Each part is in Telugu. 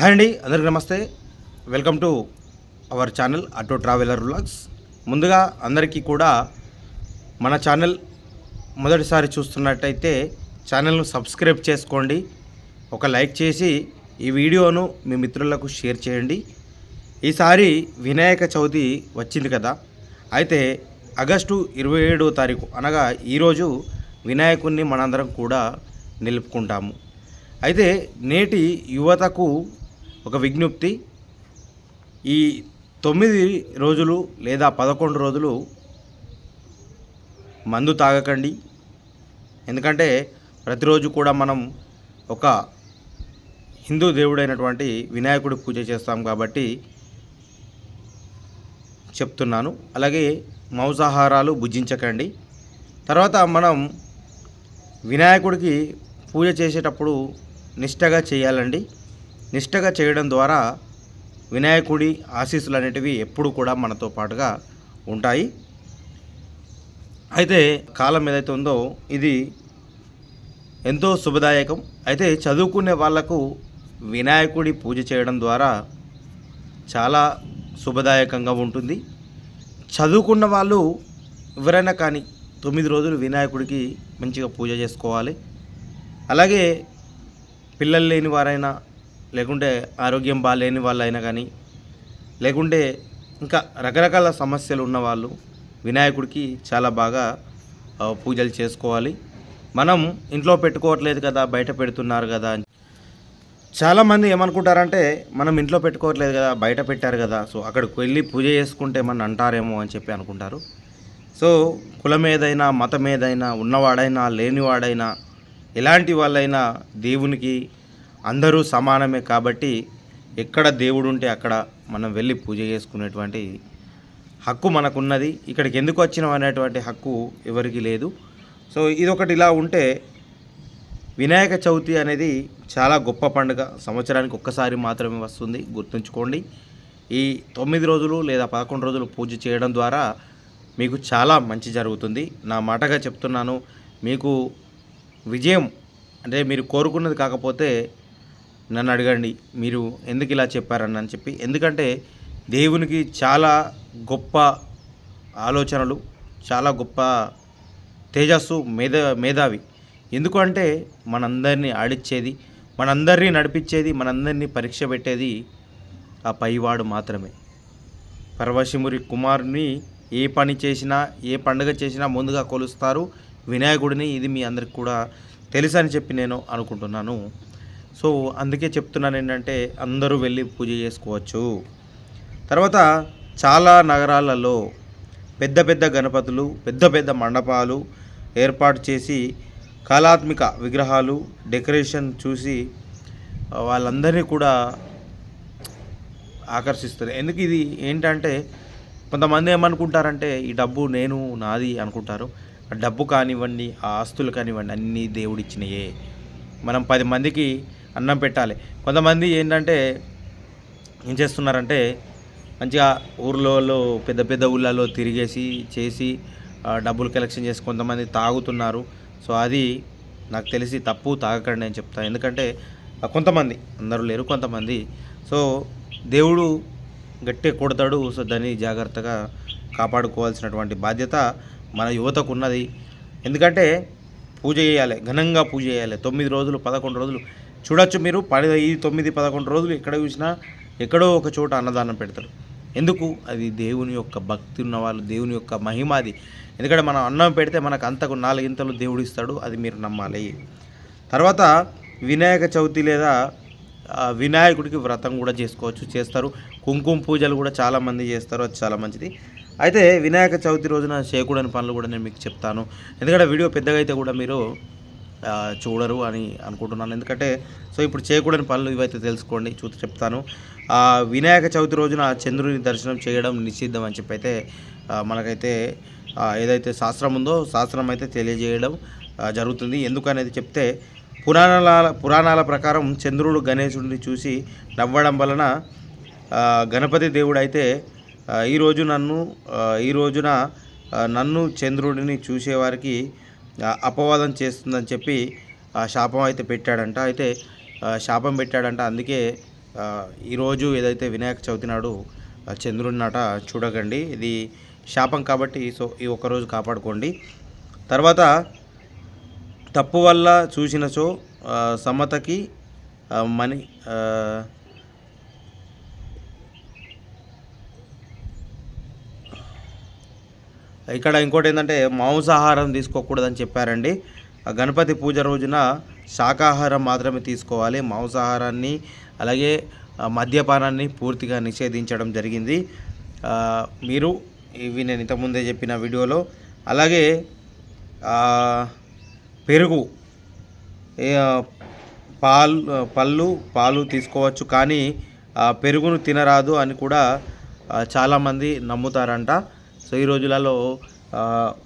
హాయ్ అండి అందరికీ నమస్తే. Welcome to our channel auto traveller vlogs. ముందుగా అందరికీ కూడా మన ఛానల్ మొదటిసారి చూస్తున్నట్టయితే ఛానల్ను సబ్స్క్రైబ్ చేసుకోండి. ఒక లైక్ చేసి ఈ వీడియోను మీ మిత్రులకు షేర్ చేయండి. ఈసారి వినాయక చవితి వచ్చింది కదా. అయితే ఆగస్టు ఇరవై ఏడో తారీఖు అనగా ఈరోజు వినాయకుడిని మనందరం కూడా నిలుపుకుంటాము. అయితే నేటి యువతకు ఒక విజ్ఞప్తి. ఈ తొమ్మిది రోజులు లేదా పదకొండు రోజులు మందు తాగకండి. ఎందుకంటే ప్రతిరోజు కూడా మనం ఒక హిందూ దేవుడైనటువంటి వినాయకుడి పూజ చేస్తాం కాబట్టి చెప్తున్నాను. అలాగే మాంసాహారాలు భుజించకండి. తర్వాత మనం వినాయకుడికి పూజ చేసేటప్పుడు నిష్టగా చేయాలండి. నిష్టగా చేయడం ద్వారా వినాయకుడి ఆశీస్సులు అనేటివి ఎప్పుడు కూడా మనతో పాటుగా ఉంటాయి. అయితే కాలం ఏదైతే ఉందో ఇది ఎంతో శుభదాయకం. అయితే చదువుకునే వాళ్ళకు వినాయకుడి పూజ చేయడం ద్వారా చాలా శుభదాయకంగా ఉంటుంది. చదువుకున్న వాళ్ళు ఎవరైనా కానీ తొమ్మిది రోజులు వినాయకుడికి మంచిగా పూజ చేసుకోవాలి. అలాగే పిల్లలు లేని వారైనా లేకుంటే ఆరోగ్యం బాగాలేని వాళ్ళైనా కానీ లేకుంటే ఇంకా రకరకాల సమస్యలు ఉన్నవాళ్ళు వినాయకుడికి చాలా బాగా పూజలు చేసుకోవాలి. మనం ఇంట్లో పెట్టుకోవట్లేదు కదా బయట పెడుతున్నారు కదా అని. చాలామంది ఏమనుకుంటారంటే మనం ఇంట్లో పెట్టుకోవట్లేదు కదా బయట పెట్టారు కదా సో అక్కడికి వెళ్ళి పూజ చేసుకుంటే మన అంటారేమో అని చెప్పి అనుకుంటారు. సో కులం ఏదైనా మతం ఏదైనా ఉన్నవాడైనా లేనివాడైనా ఎలాంటి వాళ్ళైనా దేవునికి అందరూ సమానమే కాబట్టి ఎక్కడ దేవుడు ఉంటే అక్కడ మనం వెళ్ళి పూజ చేసుకునేటువంటి హక్కు మనకున్నది. ఇక్కడికి ఎందుకు వచ్చినాం అనేటువంటి హక్కు ఎవరికి లేదు. సో ఇదొకటి ఇలా ఉంటే వినాయక చవితి అనేది చాలా గొప్ప పండుగ. సంవత్సరానికి ఒక్కసారి మాత్రమే వస్తుంది. గుర్తుంచుకోండి. ఈ తొమ్మిది రోజులు లేదా పదకొండు రోజులు పూజ చేయడం ద్వారా మీకు చాలా మంచి జరుగుతుంది. నా మాటగా చెప్తున్నాను. మీకు విజయం అంటే మీరు కోరుకున్నది కాకపోతే నన్ను అడగండి మీరు ఎందుకు ఇలా చెప్పారని అని చెప్పి. ఎందుకంటే దేవునికి చాలా గొప్ప ఆలోచనలు చాలా గొప్ప తేజస్సు మేధ మేధావి. ఎందుకంటే మనందరినీ ఆడిచ్చేది మనందరినీ నడిపించేది మనందరినీ పరీక్ష పెట్టేది ఆ పైవాడు మాత్రమే. పరవశిమురి కుమారుని ఏ పని చేసినా ఏ పండుగ చేసినా ముందుగా కొలుస్తారు. వినాయకుడిని ఇది మీ అందరికి కూడా తెలుసని చెప్పి నేను అనుకుంటున్నాను. సో అందుకే చెప్తున్నాను ఏంటంటే అందరూ వెళ్ళి పూజ చేసుకోవచ్చు. తర్వాత చాలా నగరాలలో పెద్ద పెద్ద గణపతులు పెద్ద పెద్ద మండపాలు ఏర్పాటు చేసి కళాత్మిక విగ్రహాలు డెకరేషన్ చూసి వాళ్ళందరినీ కూడా ఆకర్షిస్తుంది. ఎందుకు ఇది ఏంటంటే కొంతమంది ఏమనుకుంటారంటే ఈ డబ్బు నేను నాది అనుకుంటారు. డబ్బు కానివ్వండి ఆ ఆస్తులు కానివ్వండి అన్నీ దేవుడిచ్చినయే. మనం పది మందికి అన్నం పెట్టాలి. కొంతమంది ఏంటంటే ఏం చేస్తున్నారంటే మంచిగా ఊర్లలో పెద్ద పెద్ద ఊళ్ళలో తిరిగేసి చేసి డబ్బులు కలెక్షన్ చేసి కొంతమంది తాగుతున్నారు. సో అది నాకు తెలిసి తప్పు తాగకండి అని చెప్తాను ఎందుకంటే కొంతమంది అందరూ లేరు కొంతమంది. సో దేవుడు గట్టి కొడతాడు. సో దాన్ని జాగ్రత్తగా కాపాడుకోవాల్సినటువంటి బాధ్యత మన యువతకు ఉన్నది. ఎందుకంటే పూజ చేయాలి ఘనంగా పూజ చేయాలి. తొమ్మిది రోజులు పదకొండు రోజులు చూడొచ్చు మీరు. పది ఈ తొమ్మిది పదకొండు రోజులు ఎక్కడ చూసినా ఎక్కడో ఒక చోట అన్నదానం పెడతారు. ఎందుకు? అది దేవుని యొక్క భక్తి ఉన్న వాళ్ళు దేవుని యొక్క మహిమ అది. ఎందుకంటే మనం అన్నం పెడితే మనకు అంతకు నాలుగింతలు దేవుడు ఇస్తాడు అది మీరు నమ్మాలి. తర్వాత వినాయక చవితి లేదా వినాయకుడికి వ్రతం కూడా చేసుకోవచ్చు చేస్తారు. కుంకుమ పూజలు కూడా చాలామంది చేస్తారు అది చాలా మంచిది. అయితే వినాయక చవితి రోజున చేయకూడని పనులు కూడా నేను మీకు చెప్తాను. ఎందుకంటే వీడియో పెద్దగా అయితే కూడా మీరు చూడరు అని అనుకుంటున్నాను. ఎందుకంటే సో ఇప్పుడు చేయకూడని పనులు ఇవైతే తెలుసుకోండి చూసి చెప్తాను. వినాయక చవితి రోజున చంద్రుని దర్శనం చేయడం నిషిద్ధం అని చెప్పి అయితే మనకైతే ఏదైతే శాస్త్రం ఉందో శాస్త్రం అయితే తెలియజేయడం జరుగుతుంది. ఎందుకనేది చెప్తే పురాణాల పురాణాల ప్రకారం చంద్రుడు గణేశుడిని చూసి నవ్వడం వలన గణపతి దేవుడు అయితే ఈరోజు నన్ను ఈ రోజున నన్ను చంద్రుడిని చూసేవారికి అపవాదం చేస్తుందని చెప్పి ఆ శాపం అయితే పెట్టాడంట. అయితే శాపం పెట్టాడంట. అందుకే ఈరోజు ఏదైతే వినాయక చవితి నాడు చంద్రుడి నాట చూడకండి. ఇది శాపం కాబట్టి సో ఈ ఒక్కరోజు కాపాడుకోండి. తర్వాత తప్పు వల్ల చూసినచో ఆ, సమతకి మని ఇక్కడ ఇంకోటి ఏంటంటే మాంసాహారం తీసుకోకూడదని చెప్పారండి. గణపతి పూజ రోజున శాకాహారం మాత్రమే తీసుకోవాలి. మాంసాహారాన్ని అలాగే మద్యపానాన్ని పూర్తిగా నిషేధించడం జరిగింది. మీరు ఇవి నేను ఇంతకుముందే చెప్పిన వీడియోలో. అలాగే పెరుగు పాలు పళ్ళు పాలు తీసుకోవచ్చు కానీ పెరుగును తినరాదు అని కూడా చాలామంది నమ్ముతారంట. సో ఈ రోజులలో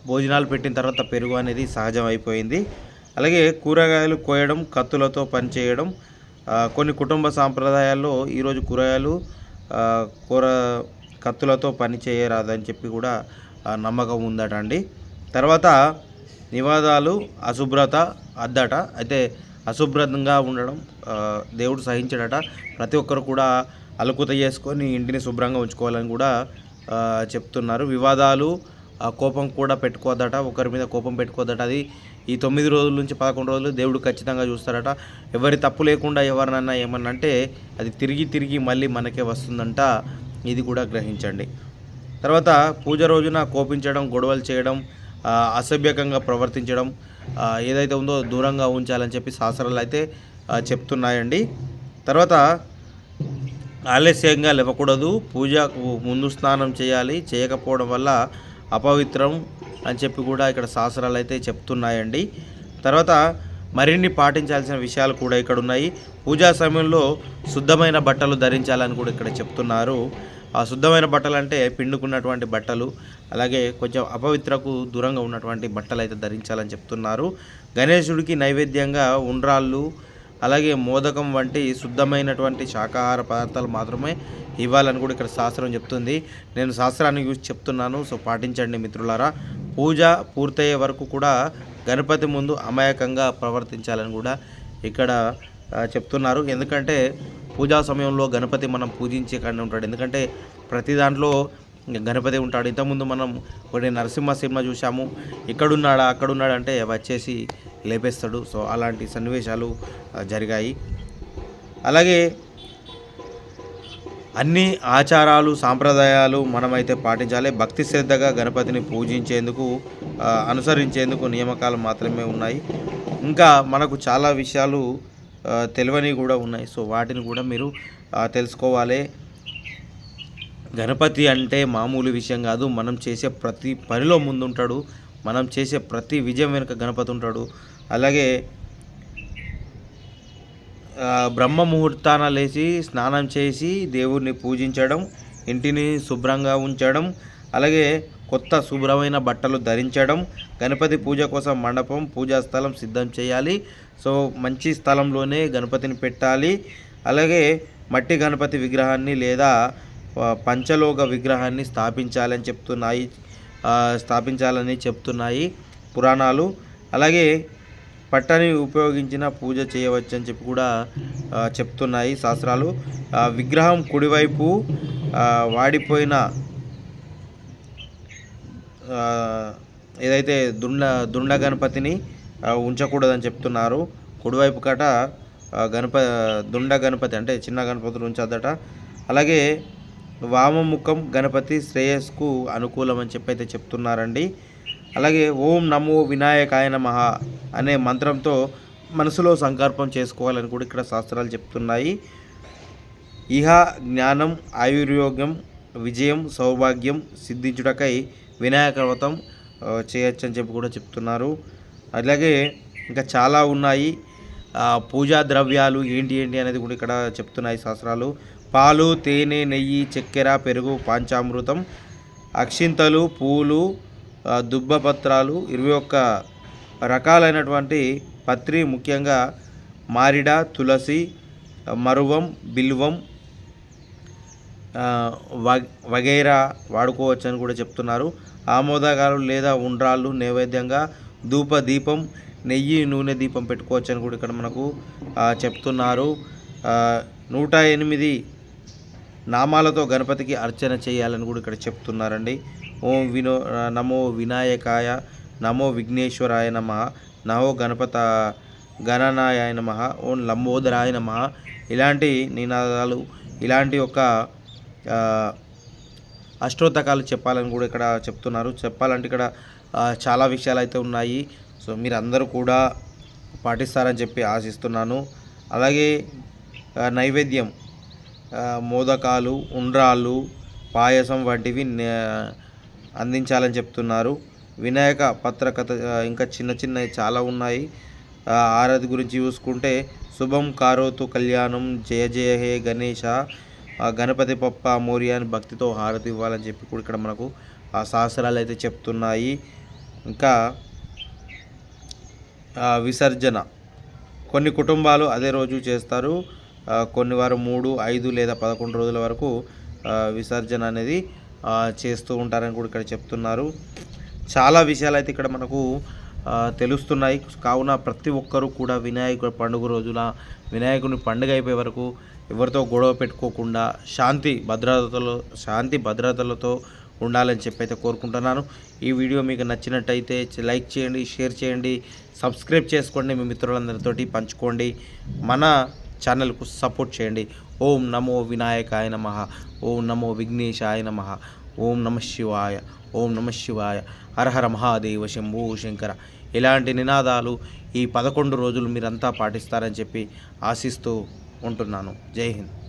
భోజనాలు పెట్టిన తర్వాత పెరుగు అనేది సహజం అయిపోయింది అలాగే కూరగాయలు కోయడం కత్తులతో పనిచేయడం కొన్ని కుటుంబ సాంప్రదాయాల్లో ఈరోజు కూరగాయలు కూర కత్తులతో పని చేయరాదని చెప్పి కూడా నమ్మకం ఉందట అండి. తర్వాత నివాదాలు అశుభ్రత అద్దట. అయితే అశుభ్రంగా ఉండడం దేవుడు సహించడట. ప్రతి ఒక్కరు కూడా అలుకుత చేసుకొని ఇంటిని శుభ్రంగా ఉంచుకోవాలని కూడా చెప్తున్నారు. వివాదాలు ఆ, కోపం కూడా పెట్టుకోదట ఒకరి మీద కోపం పెట్టుకోదట. అది ఈ తొమ్మిది రోజుల నుంచి పదకొండు రోజులు దేవుడు ఖచ్చితంగా చూస్తారట. ఎవరి తప్పు లేకుండా ఎవరినన్నా ఏమన్నా అంటే అది తిరిగి తిరిగి మళ్ళీ మనకే వస్తుందంట. ఇది కూడా గ్రహించండి. తర్వాత పూజ రోజున కోపించడం గొడవలు చేయడం అసభ్యకంగా ప్రవర్తించడం ఏదైతే ఉందో దూరంగా ఉంచాలని చెప్పి శాస్త్రాలు అయితే చెప్తున్నాయండి. తర్వాత ఆలస్యంగా లేవకూడదు. పూజకు ముందు స్నానం చేయాలి. చేయకపోవడం వల్ల అపవిత్రం అని చెప్పి కూడా ఇక్కడ శాస్త్రాలు అయితే చెప్తున్నాయండి. తర్వాత మరిన్ని పాటించాల్సిన విషయాలు కూడా ఇక్కడ ఉన్నాయి. పూజా సమయంలో శుద్ధమైన బట్టలు ధరించాలని కూడా ఇక్కడ చెప్తున్నారు. ఆ శుద్ధమైన బట్టలు అంటే పిండుకున్నటువంటి బట్టలు అలాగే కొంచెం అపవిత్రకు దూరంగా ఉన్నటువంటి బట్టలు అయితే ధరించాలని చెప్తున్నారు. గణేశుడికి నైవేద్యంగా ఉండ్రాళ్ళు అలాగే మోదకం వంటి శుద్ధమైనటువంటి శాకాహార పదార్థాలు మాత్రమే ఇవ్వాలని కూడా ఇక్కడ శాస్త్రం చెప్తుంది. నేను శాస్త్రాన్ని చూసి చెప్తున్నాను. సో పాటించండి మిత్రులారా. పూజ పూర్తయ్యే వరకు కూడా గణపతి ముందు అమాయకంగా ప్రవర్తించాలని కూడా ఇక్కడ చెప్తున్నారు. ఎందుకంటే పూజా సమయంలో గణపతి మనం పూజించే కానీ ఉంటాడు. ఎందుకంటే ప్రతి దాంట్లో గణపతి ఉంటాడు. ఇంతకుముందు మనం కొన్ని నరసింహ సినిమా చూసాము ఇక్కడున్నాడా అక్కడున్నాడా అంటే వచ్చేసి లేపేస్తాడు. సో అలాంటి సన్నివేశాలు జరిగాయి. అలాగే అన్ని ఆచారాలు సాంప్రదాయాలు మనమైతే పాటించాలి. భక్తి శ్రద్ధగా గణపతిని పూజించేందుకు అనుసరించేందుకు నియామకాలు మాత్రమే ఉన్నాయి. ఇంకా మనకు చాలా విషయాలు తెలివని తెలియని కూడా ఉన్నాయి. సో వాటిని కూడా మీరు తెలుసుకోవాలి. గణపతి అంటే మామూలు విషయం కాదు. మనం చేసే ప్రతి పనిలో ముందుంటాడు. మనం చేసే ప్రతి విజయం వెనుక గణపతి ఉంటాడు. అలాగే బ్రహ్మ ముహూర్తాన లేచి స్నానం చేసి దేవుడిని పూజించడం ఇంటిని శుభ్రంగా ఉంచడం అలాగే కొత్త శుభ్రమైన బట్టలు ధరించడం గణపతి పూజ కోసం మండపం పూజా స్థలం సిద్ధం చేయాలి. సో మంచి స్థలంలోనే గణపతిని పెట్టాలి. అలాగే మట్టి గణపతి విగ్రహాన్ని లేదా పంచలోక విగ్రహాన్ని స్థాపించాలని చెప్తున్నాయి స్థాపించాలని చెప్తున్నాయి పురాణాలు. అలాగే పట్టని ఉపయోగించిన పూజ చేయవచ్చు అని చెప్పి కూడా చెప్తున్నాయి శాస్త్రాలు. విగ్రహం కుడివైపు వాడిపోయిన ఏదైతే దుండ దుండ గణపతిని ఉంచకూడదని చెప్తున్నారు. కుడివైపు కట గణప దుండ గణపతి అంటే చిన్న గణపతిని ఉంచద్దట. అలాగే వామముఖం గణపతి శ్రేయస్కు అనుకూలం అని చెప్పి అయితే చెప్తున్నారండి. అలాగే ఓం నమో వినాయకాయ నమ అనే మంత్రంతో మనసులో సంకల్పం చేసుకోవాలని కూడా ఇక్కడ శాస్త్రాలు చెప్తున్నాయి. ఇహ జ్ఞానం ఆయుర్యోగం విజయం సౌభాగ్యం సిద్ధించుటకై వినాయక వ్రతం చేయొచ్చు అని చెప్పి కూడా చెప్తున్నారు. అలాగే ఇంకా చాలా ఉన్నాయి. పూజా ద్రవ్యాలు ఏంటి ఏంటి అనేది కూడా ఇక్కడ చెప్తున్నాయి శాస్త్రాలు. పాలు తేనె నెయ్యి చక్కెర పెరుగు పంచామృతం అక్షింతలు పూలు దుబ్బపత్రాలు ఇరవై ఒక్క రకాలైనటువంటి పత్రి ముఖ్యంగా మారిడ తులసి మరువం బిల్వం వగైరా వాడుకోవచ్చు అని కూడా చెప్తున్నారు. ఆమోదగాలు లేదా ఉండ్రాళ్ళు నైవేద్యంగా ధూప దీపం నెయ్యి నూనె దీపం పెట్టుకోవచ్చు అని కూడా ఇక్కడ మనకు చెప్తున్నారు. నూట ఎనిమిది నామాలతో గణపతికి అర్చన చేయాలని కూడా ఇక్కడ చెప్తున్నారండి. ఓం వినో నమో వినాయకాయ నమో విఘ్నేశ్వరాయ నమ నమో గణపత గణనాయ నమ ఓం లంబోదరాయ నమ. ఇలాంటి నినాదాలు ఇలాంటి ఒక అష్టోతకాలు అష్టోత్తకాలు చెప్పాలని కూడా ఇక్కడ చెప్తున్నారు. చెప్పాలంటే ఇక్కడ చాలా విషయాలు అయితే ఉన్నాయి. సో మీరు అందరూ కూడా పాటిస్తారని చెప్పి ఆశిస్తున్నాను. అలాగే నైవేద్యం మోదకాలు ఉండ్రాళ్ళు పాయసం వంటివి నే- అందించాలని చెప్తున్నారు. వినాయక పత్రకథ ఇంకా చిన్న చిన్నవి చాలా ఉన్నాయి. ఆ, ఆరతి గురించి చూసుకుంటే శుభం కారోతు కళ్యాణం జయ జయ హే గణేష గణపతి పప్ప మోరియా భక్తితో హారతి ఇవ్వాలని చెప్పి కూడా ఇక్కడ మనకు ఆ శాస్త్రాలు అయితే చెప్తున్నాయి. ఇంకా విసర్జన. కొన్ని కుటుంబాలు అదే రోజు చేస్తారు. కొన్ని వారు మూడు ఐదు లేదా పదకొండు రోజుల వరకు విసర్జన అనేది చేస్తూ ఉంటారని కూడా ఇక్కడ చెప్తున్నారు. చాలా విషయాలు అయితే ఇక్కడ మనకు తెలుస్తున్నాయి. కావున ప్రతి ఒక్కరూ కూడా వినాయకుడి పండుగ రోజున వినాయకుని పండుగ అయిపోయే వరకు ఎవరితో గొడవ పెట్టుకోకుండా శాంతి భద్రతలో శాంతి భద్రతలతో ఉండాలని చెప్పి అయితే కోరుకుంటున్నాను. ఈ వీడియో మీకు నచ్చినట్టయితే లైక్ చేయండి షేర్ చేయండి సబ్స్క్రైబ్ చేసుకోండి మీ మిత్రులందరితోటి పంచుకోండి. మన ఛానల్కు సపోర్ట్ చేయండి. ఓం నమో వినాయకాయ నమ. ఓం నమో విఘ్నేశాయ నమ. ఓం నమ శివాయ. ఓం నమ శివాయ. హరహర మహాదేవ శంభూ శంకర. ఇలాంటి నినాదాలు ఈ పదకొండు రోజులు మీరంతా పాటిస్తారని చెప్పి ఆశిస్తూ ఉంటున్నాను. జై హింద్.